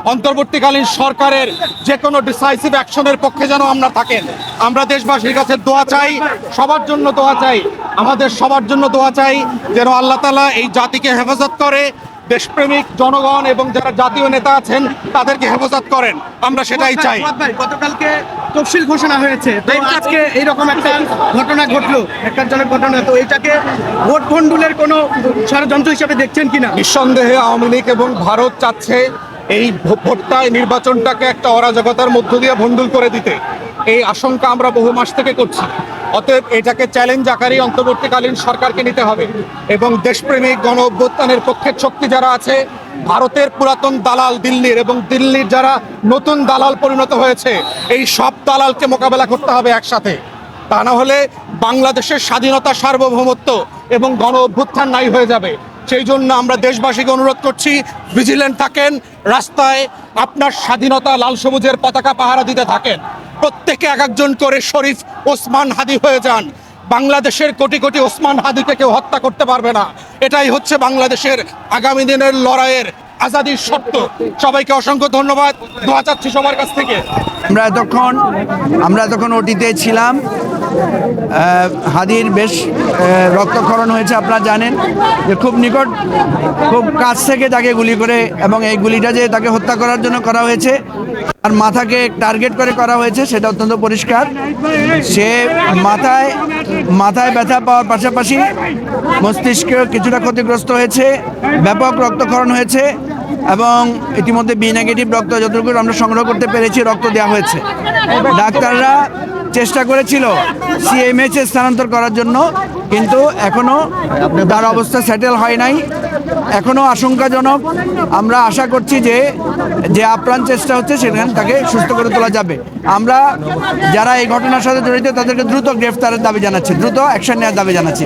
অন্তর্বর্তীকালীন সরকারের যে কোনো ডিসাইসিভ অ্যাকশনের পক্ষে যেন আমরা থাকেন। আমরা দেশবাসীর কাছে দোয়া চাই সবার জন্য দোয়া চাই আমাদের সবার জন্য দোয়া চাই যেন আল্লাহ তালা এই জাতিকে হেফাজত করে দেশপ্রেমিক জনগণ এবং যারা জাতীয় নেতা আছেন তাদেরকে হেফাজত করেন। আমরা সেটাই চাই। গতকালকে তফসিল ঘোষণা হয়েছে। আজকে এইরকম একটা ঘটনা ঘটলো একটা জনের ঘটনা। তো এটাকে ভোট ভন্ডুলের কোনো ষড়যন্ত্র হিসেবে দেখছেন কিনা? নিঃসন্দেহে আওয়ামী লীগ এবং ভারত চাচ্ছে এই ভো- ভোটটা এই নির্বাচনটাকে একটা অরাজকতার মধ্য দিয়ে ভণ্ডুল করে দিতে। এই আশঙ্কা আমরা বহু মাস থেকে করছি। অতএব এটাকে চ্যালেঞ্জ আকারেই অন্তর্বর্তীকালীন সরকারকে নিতে হবে এবং দেশপ্রেমিক গণ অভ্যুত্থানের পক্ষের শক্তি যারা আছে, ভারতের পুরাতন দালাল দিল্লির এবং দিল্লির যারা নতুন দালাল পরিণত হয়েছে, এই সব দালালকে মোকাবেলা করতে হবে একসাথে। তা না হলে বাংলাদেশের স্বাধীনতা সার্বভৌমত্ব এবং গণ অভ্যুত্থান নাই হয়ে যাবে। সেই জন্য আমরা দেশবাসীকে অনুরোধ করছি ভিজিলেন্ট থাকেন, রাস্তায় আপনার স্বাধীনতা লাল সবুজের পতাকা পাহারা দিতে থাকেন। প্রত্যেকে এক একজন করে শরীফ ওসমান হাদি হয়ে যান। বাংলাদেশের কোটি কোটি ওসমান হাদিকে কেউ হত্যা করতে পারবে না। এটাই হচ্ছে বাংলাদেশের আগামী দিনের লড়াইয়ের আজাদির সত্য সবাইকে অসংখ্য ধন্যবাদ। দোয়া চাচ্ছি সবার কাছ থেকে। আমরা এতক্ষণ আমরা এতক্ষণ ওটিতে ছিলাম। হাদির বেশ রক্তক্ষরণ হয়েছে, আপনারা জানেন যে খুব নিকট, খুব কাছ থেকে তাকে গুলি করে এবং এই গুলিটা যে তাকে হত্যা করার জন্য করা হয়েছে আর মাথাকে টার্গেট করে করা হয়েছে, সেটা অত্যন্ত পরিষ্কার। সে মাথায় মাথায় ব্যথা পাওয়ার পাশাপাশি মস্তিষ্ক কিছুটা ক্ষতিগ্রস্ত হয়েছে, ব্যাপক রক্তক্ষরণ হয়েছে এবং ইতিমধ্যে বি নেগেটিভ রক্ত যতটুকু আমরা সংগ্রহ করতে পেরেছি, রক্ত দেওয়া হয়েছে। ডাক্তাররা চেষ্টা করেছিল সিএমএইচে স্থানান্তর করার জন্য, কিন্তু এখনও তার অবস্থা সেটেল হয় নাই। এখনও আশঙ্কাজনক। আমরা আশা করছি যে যে আপ্রাণ চেষ্টা হচ্ছে, সেখানে তাকে সুস্থ করে তোলা যাবে। আমরা যারা এই ঘটনার সাথে জড়িত, তাদেরকে দ্রুত গ্রেফতারের দাবি জানাচ্ছি। দ্রুত অ্যাকশন নেওয়ার দাবি জানাচ্ছি।